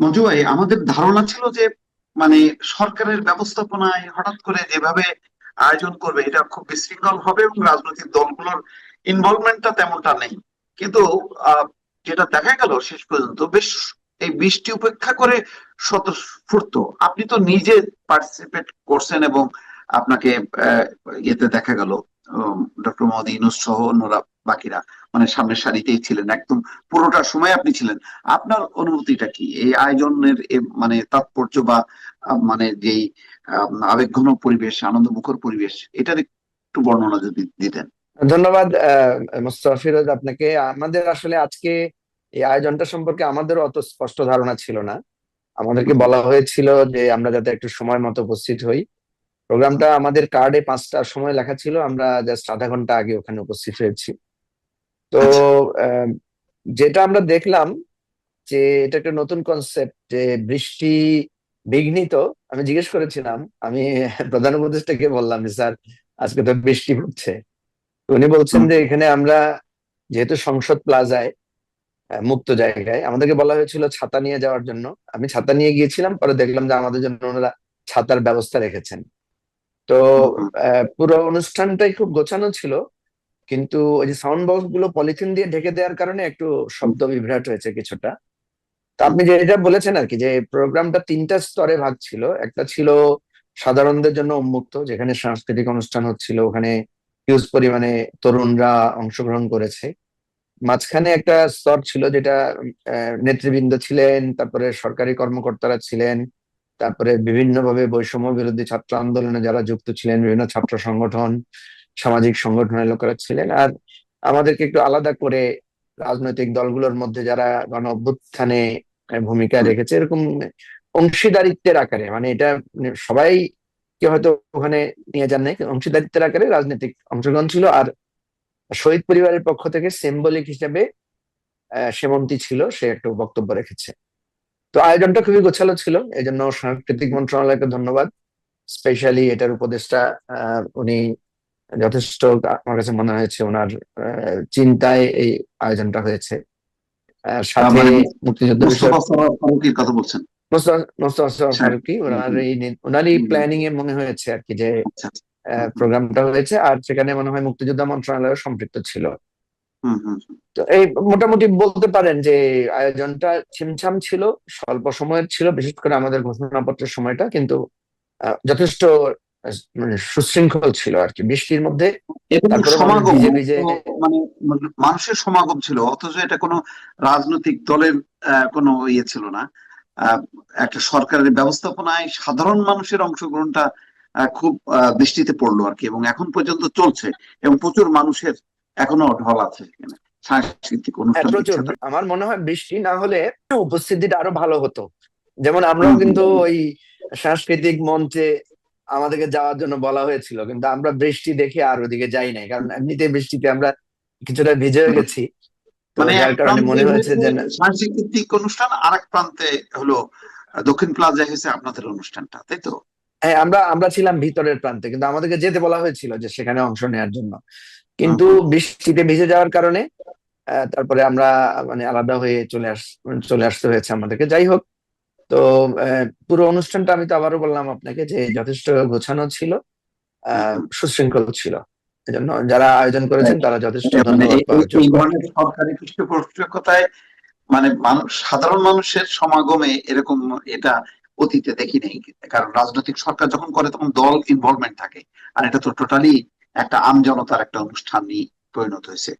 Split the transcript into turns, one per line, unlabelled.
মঞ্জু ভাই, আমাদের ধারণা ছিল যে মানে সরকারের ব্যবস্থাপনায় হঠাৎ করে যেভাবে আয়োজন করবে, এটা খুব বিশৃঙ্খল হবে এবং রাজনৈতিক দলগুলোর ইনভলভমেন্টটা তেমনটা নেই। কিন্তু যেটা দেখা গেল শেষ পর্যন্ত, বেশ এই বৃষ্টি উপেক্ষা করে স্বতঃস্ফূর্ত। আপনি তো নিজে পার্টিসিপেট করছেন এবং আপনাকে ইয়েতে দেখা গেল ডক্টর মোহাম্মদ ইউনুস সহ অন্যরা বাকিরা। মানে সামনের সারিতেই ছিলেন একদম। পুরোটা সময় আপনি ছিলেন। আপনার অনুভূতিটা কি? এই আয়োজনের মানে তাৎপর্য বা মানে যেই আবেগঘন পরিবেশ আনন্দ মুখর পরিবেশ, এটার একটু বর্ণনা যদি দিতেন।
ধন্যবাদ আপনাকে। আমাদের আসলে আজকে এই আয়োজনটা সম্পর্কে আমাদের অত স্পষ্ট ধারণা ছিল না। আমাদেরকে বলা হয়েছিল যে আমরা যাতে একটু সময় মতো উপস্থিত হই। প্রোগ্রামটা আমাদের কার্ডে পাঁচটার সময় লেখা ছিল। আমরা জাস্ট আধা ঘণ্টা আগে ওখানে উপস্থিত হয়েছি। তো আহ, যেটা আমরা দেখলাম যে এটা একটা নতুন কনসেপ্ট যে বৃষ্টি বিঘ্নিত আমি জিজ্ঞেস করেছিলাম আমি প্রধান উপদেষ্টাকে বললাম স্যার আজকে তো বৃষ্টি পড়ছে। উনি বলছেন যে এখানে আমরা যেহেতু সংসদ প্লাজায় মুক্ত জায়গায় আমাদেরকে বলা হয়েছিল ছাতা নিয়ে যাওয়ার জন্য। আমি ছাতা নিয়ে গিয়েছিলাম পরে দেখলাম যে আমাদের জন্য ওনারা ছাতার ব্যবস্থা রেখেছেন। তো আহ, পুরো অনুষ্ঠানটাই খুব গোছানো ছিল কিন্তু ওই যে সাউন্ড বক্সগুলো পলিথিন দিয়ে ঢেকে দেওয়ার কারণে একটু শব্দ বিভ্রাট হয়েছে কিছুটা। তো আপনি যেটা বলেছেন আর কি, যে প্রোগ্রামটা তিনটা স্তরে ভাগ ছিল। একটা ছিল সাধারণদের জন্য উন্মুক্ত, যেখানে সাংস্কৃতিক অনুষ্ঠান হচ্ছিল, ওখানে হিউজ পরিমাণে তরুণরা অংশগ্রহণ করেছে। মাঝখানে একটা স্তর ছিল যেটা নেতৃবৃন্দ ছিলেন, তারপরে সরকারি কর্মকর্তারা ছিলেন, তারপরে বিভিন্নভাবে বৈষম্য বিরোধী ছাত্র আন্দোলনে যারা যুক্ত ছিলেন, বিভিন্ন ছাত্র সংগঠন সামাজিক সংগঠনের লোকেরা ছিলেন আর আমাদেরকে একটু আলাদা করে রাজনৈতিক দলগুলোর মধ্যে যারা গণ অভ্যুত্থানে ভূমিকা রেখেছে এরকম অংশীদারিত্বের আকারে মানে এটা সবাই কে হয়তো ওখানে নিয়ে যান নাই অংশীদারিত্বের আকারে রাজনৈতিক অংশগ্রহণ ছিল আর শহীদ পরিবারের পক্ষ থেকে সিম্বলিক হিসেবে সেমন্তী ছিল সে একটু বক্তব্য রেখেছে। তো আয়োজনটা খুবই গোছালো ছিল এই জন্য সাংস্কৃতিক মন্ত্রণালয়কে ধন্যবাদ। স্পেশালি এটার উপদেষ্টা আহ, উনি যথেষ্ট আমার কাছে মনে হয়েছে ওনার চিন্তায় এই আয়োজনটা হয়েছে। সাথে
মানে
মুক্তিযুদ্ধ
কথা বলছেন? আচ্ছা।
ওনারই প্ল্যানিং এ মনে হয়েছে আর কি যে
আচ্ছা
প্রোগ্রামটা হয়েছে আর সেখানে মনে হয় মুক্তিযোদ্ধা মন্ত্রণালয় সম্পৃক্ত ছিল। তো এই মোটামুটি বলতে পারেন যে আয়োজনটা ছিমছাম ছিল স্বল্প সময়ের ছিল বিশেষ করে আমাদের ঘোষণাপত্রের সময়টা কিন্তু যথেষ্ট মানে সুশৃঙ্খল ছিল আর কি। বৃষ্টির মধ্যে
সমাগম তো মানে মানুষের সমাগম ছিল অথচ এটা কোনো রাজনৈতিক দলের কোনো ইয়ে ছিল না। একটা সরকারের ব্যবস্থাপনায় সাধারণ মানুষের অংশগ্রহণটা খুব দৃষ্টিতে পড়ল আর কি এবং এখন পর্যন্ত চলছে এবং প্রচুর মানুষের এখনও ঢল আছে সাংস্কৃতিক
হ্যাঁ,
অনুষ্ঠান
আমার মনে হয় বৃষ্টি না হলে উপস্থিতিটা আরও ভালো হতো। যেমন আমরাও কিন্তু ওই সাংস্কৃতিক মঞ্চে আমাদেরকে যাওয়ার জন্য বলা হয়েছিল কিন্তু আমরা বৃষ্টি দেখে আর ওদিকে যাই নাই কারণ এমনিতে বৃষ্টিতে আমরা কিছুটা ভিজে গেছি।
মানে
যার কারণে মনে হয়েছে যে
সাংস্কৃতিক অনুষ্ঠান আর এক প্রান্তে হলো দক্ষিণ প্লাজায় হয়েছে আপনাদের অনুষ্ঠানটা তাই তো?
হ্যাঁ আমরা আমরা ছিলাম ভিতরের প্রান্তে কিন্তু আমাদেরকে যেতে বলা হয়েছিল যে সেখানে অংশ নেওয়ার জন্য। কিন্তু বৃষ্টিতে ভিজে যাওয়ার কারণে আহ, তারপরে আমরা মানে আলাদা হয়ে চলে আস চলে আসতে হয়েছে আমাদেরকে। যাই হোক তো পুরো অনুষ্ঠানটা আমি তো আবারও বললাম আপনাকে যে যথেষ্ট গোছানো ছিল সুশৃঙ্খল ছিল। এজন্য যারা আয়োজন করেছেন তারা যথেষ্ট
মানে সরকারি পৃষ্ঠপোষকতায় মানে মানুষ সাধারণ মানুষের সমাগমে এরকম এটা অতীতে দেখি নেই। কারণ রাজনৈতিক সরকার যখন করে তখন দল ইনভলভমেন্ট থাকে। আর এটা তো টোটালি একটা আমজনতার একটা অনুষ্ঠানই পরিণত হয়েছে।